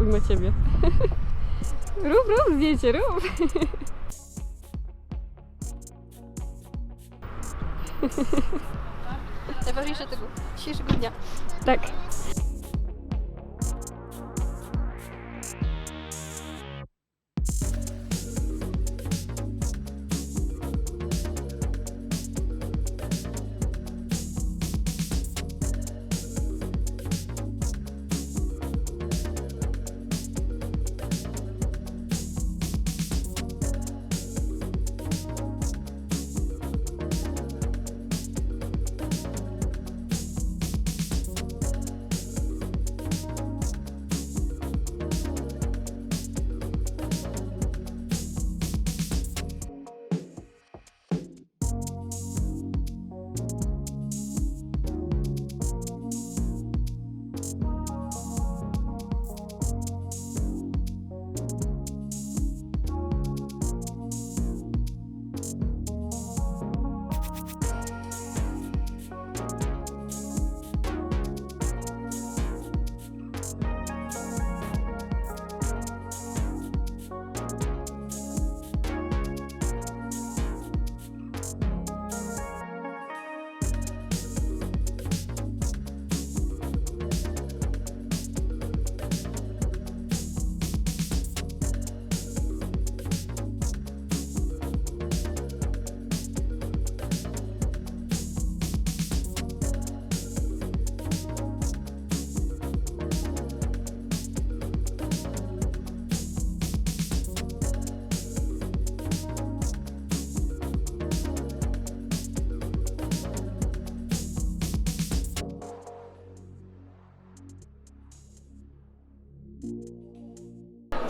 ujmę ciebie. rób, rób zdjęcie, rób. Najważniejsze tego dzisiejszego dnia. Tak.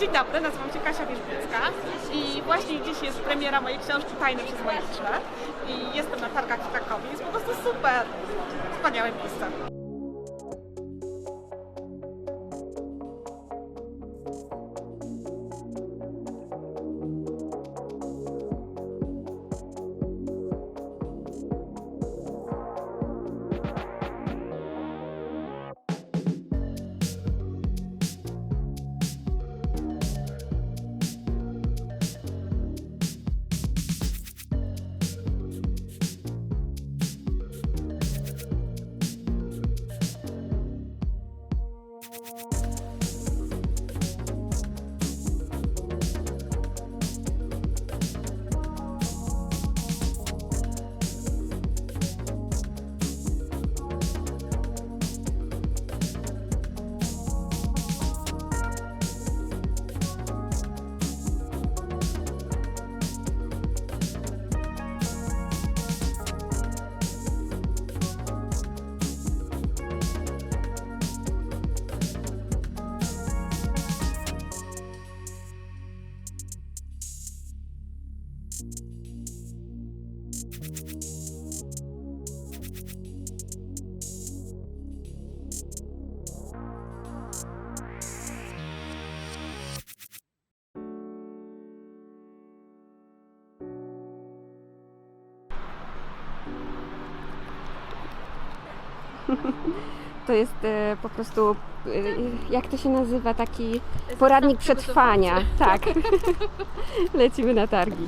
Dzień dobry, nazywam się Kasia Wierzbicka i właśnie dziś jest premiera mojej książki Tajne przez moje i jestem na targach w Krakowie. Jest po prostu super, wspaniałe miejsce. To jest e, po prostu, e, jak to się nazywa, taki poradnik przetrwania. Tak. Lecimy na targi.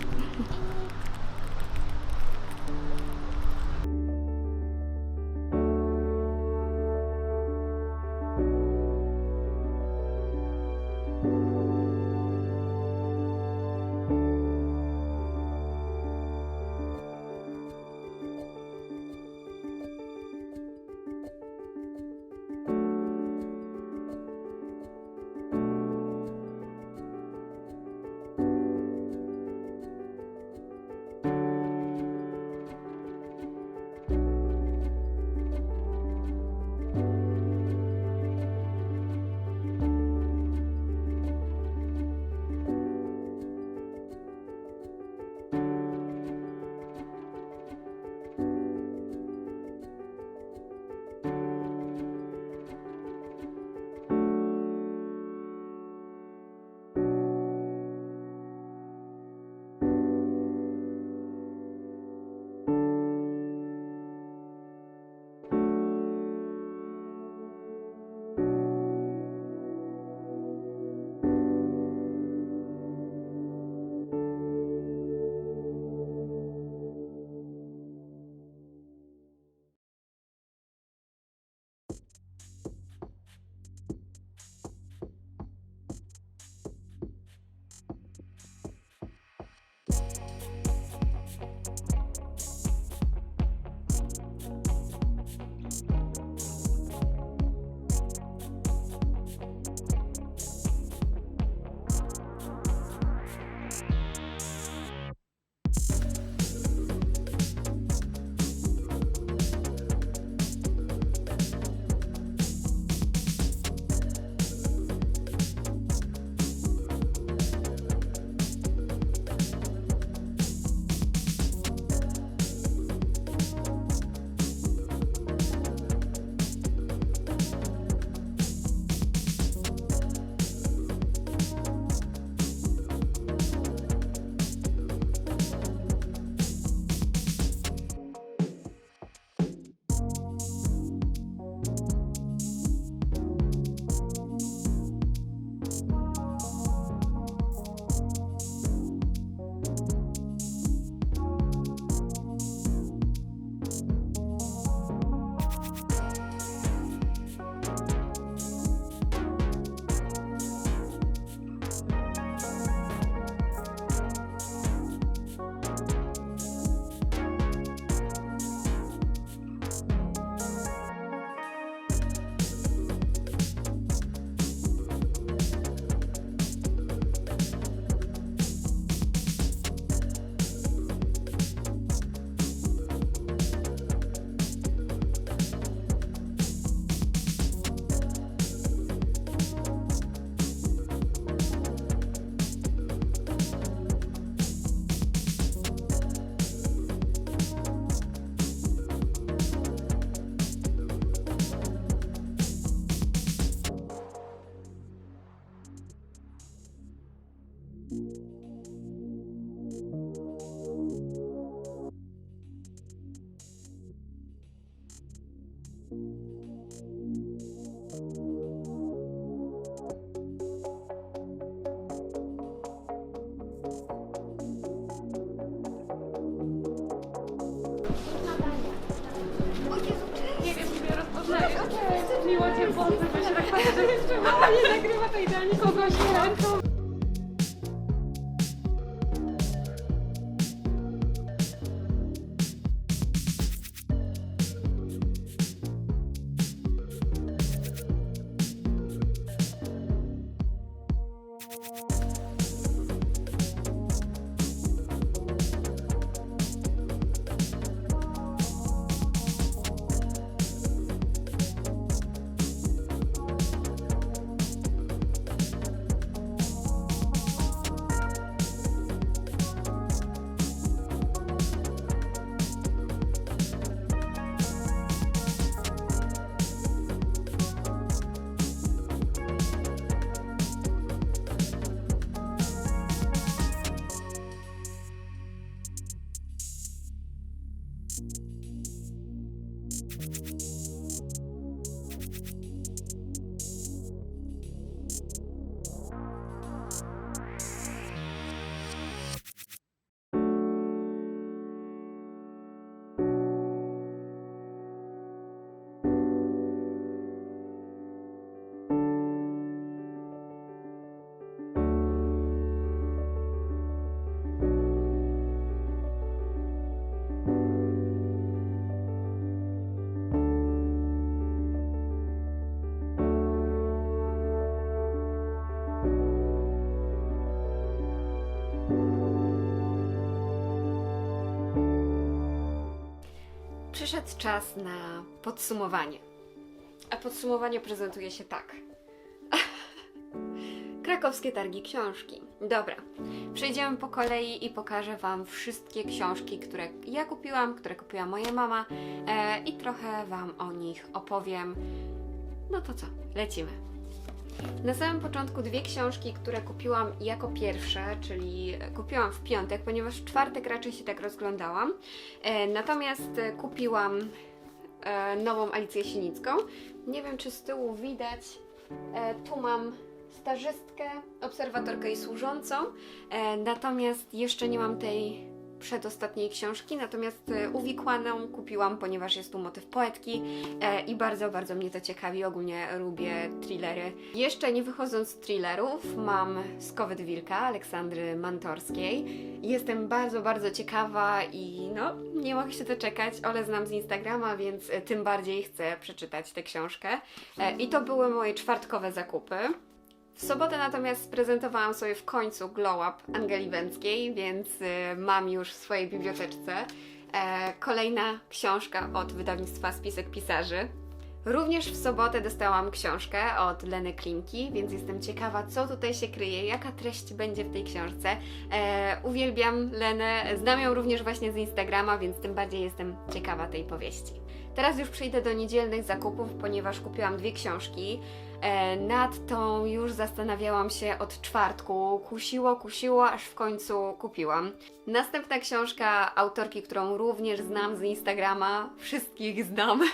Nie wiem, czy mnie rozpoznaje. Miło Cię poznać, bo się tak patrzę, że jeszcze mama nie nagrywa, to idealnie kogoś ręką. Przyszedł czas na podsumowanie. A podsumowanie prezentuje się tak. Krakowskie targi książki. Dobra, przejdziemy po kolei i pokażę Wam wszystkie książki, które ja kupiłam, które kupiła moja mama e, i trochę Wam o nich opowiem. No to co, lecimy. Na samym początku dwie książki, które kupiłam jako pierwsze, czyli kupiłam w piątek, ponieważ w czwartek raczej się tak rozglądałam. E, natomiast kupiłam e, nową Alicję Sinicką. Nie wiem, czy z tyłu widać. E, tu mam stażystkę, obserwatorkę i służącą. Natomiast jeszcze nie mam tej przedostatniej książki, natomiast e, uwikłaną kupiłam, ponieważ jest tu motyw poetki e, i bardzo, bardzo mnie to ciekawi. Ogólnie lubię thrillery. Jeszcze nie wychodząc z thrillerów, mam Skowyt Wilka Aleksandry Mantorskiej. Jestem bardzo, bardzo ciekawa i no, nie mogę się doczekać. Ole znam z Instagrama, więc e, tym bardziej chcę przeczytać tę książkę. I to były moje czwartkowe zakupy. W sobotę natomiast sprezentowałam sobie w końcu Glow Up Angeli Bęckiej, więc y, mam już w swojej biblioteczce e, kolejna książka od wydawnictwa Spisek Pisarzy. Również w sobotę dostałam książkę od Leny Klinki, więc jestem ciekawa, co tutaj się kryje, jaka treść będzie w tej książce. E, uwielbiam Lenę, znam ją również właśnie z Instagrama, więc tym bardziej jestem ciekawa tej powieści. Teraz już przejdę do niedzielnych zakupów, ponieważ kupiłam dwie książki. E, nad tą już zastanawiałam się od czwartku. Kusiło, kusiło, aż w końcu kupiłam. Następna książka autorki, którą również znam z Instagrama. Wszystkich znam.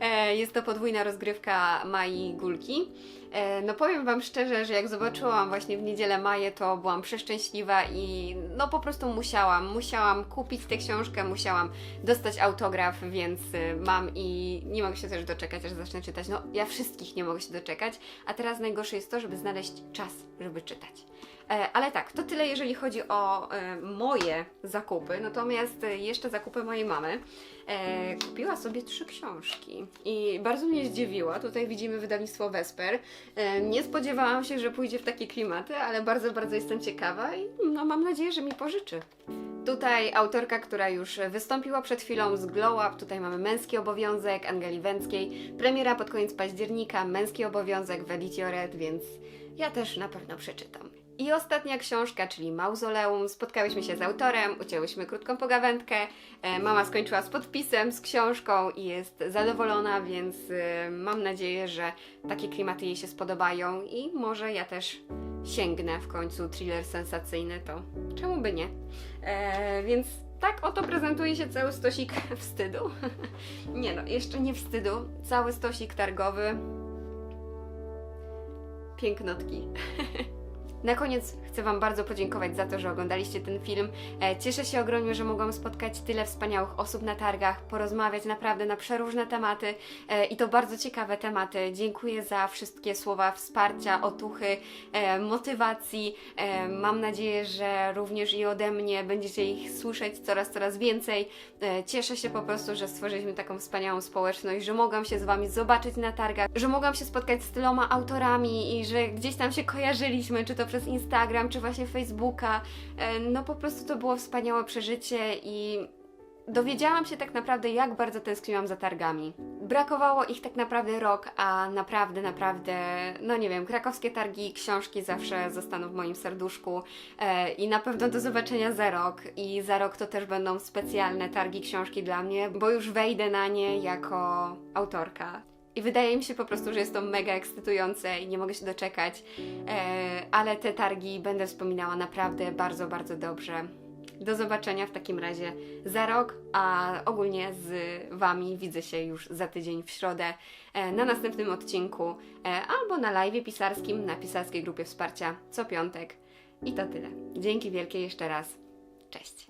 E, Jest to podwójna rozgrywka Mai Gulki. E, No powiem Wam szczerze, że jak zobaczyłam właśnie w niedzielę Maję, to byłam przeszczęśliwa i no po prostu musiałam, musiałam kupić tę książkę, musiałam dostać autograf, więc y, mam i nie mogę się też doczekać, aż zacznę czytać. No ja wszystkich nie mogę się doczekać, a teraz najgorsze jest to, żeby znaleźć czas, żeby czytać. E, Ale tak, to tyle jeżeli chodzi o e, moje zakupy. Natomiast e, jeszcze zakupy mojej mamy. Kupiła sobie trzy książki i bardzo mnie zdziwiła. Tutaj widzimy wydawnictwo Vesper. E, nie spodziewałam się, że pójdzie w takie klimaty, ale bardzo, bardzo jestem ciekawa i no, mam nadzieję, że mi pożyczy. Tutaj autorka, która już wystąpiła przed chwilą z Glow Up. Tutaj mamy Męski Obowiązek Angeli Węckiej. Premiera pod koniec października. Męski Obowiązek w Editio Red, więc ja też na pewno przeczytam. I ostatnia książka, czyli Mauzoleum. Spotkałyśmy się z autorem, ucięłyśmy krótką pogawędkę. E, Mama skończyła z podpisem, z książką i jest zadowolona, więc e, mam nadzieję, że takie klimaty jej się spodobają i może ja też sięgnę w końcu thriller sensacyjny, to czemu by nie? E, więc tak oto prezentuje się cały stosik wstydu. nie no, jeszcze nie wstydu. Cały stosik targowy. Pięknotki. Na koniec chcę Wam bardzo podziękować za to, że oglądaliście ten film. E, Cieszę się ogromnie, że mogłam spotkać tyle wspaniałych osób na targach, porozmawiać naprawdę na przeróżne tematy e, i to bardzo ciekawe tematy. Dziękuję za wszystkie słowa wsparcia, otuchy, e, motywacji. Mam nadzieję, że również i ode mnie będziecie ich słyszeć coraz, coraz więcej. Cieszę się po prostu, że stworzyliśmy taką wspaniałą społeczność, że mogłam się z Wami zobaczyć na targach, że mogłam się spotkać z tyloma autorami i że gdzieś tam się kojarzyliśmy, czy to przez Instagram, czy właśnie Facebooka. E, No po prostu to było wspaniałe przeżycie i dowiedziałam się tak naprawdę, jak bardzo tęskniłam za targami. Brakowało ich tak naprawdę rok, a naprawdę, naprawdę, no nie wiem, krakowskie targi, książki zawsze zostaną w moim serduszku e, i na pewno do zobaczenia za rok. I za rok to też będą specjalne targi książki dla mnie, bo już wejdę na nie jako autorka. I wydaje mi się po prostu, że jest to mega ekscytujące i nie mogę się doczekać, e, ale te targi będę wspominała naprawdę bardzo, bardzo dobrze. Do zobaczenia w takim razie za rok, a ogólnie z Wami widzę się już za tydzień w środę e, na następnym odcinku e, albo na live pisarskim na pisarskiej grupie wsparcia co piątek. I to tyle. Dzięki wielkie jeszcze raz. Cześć.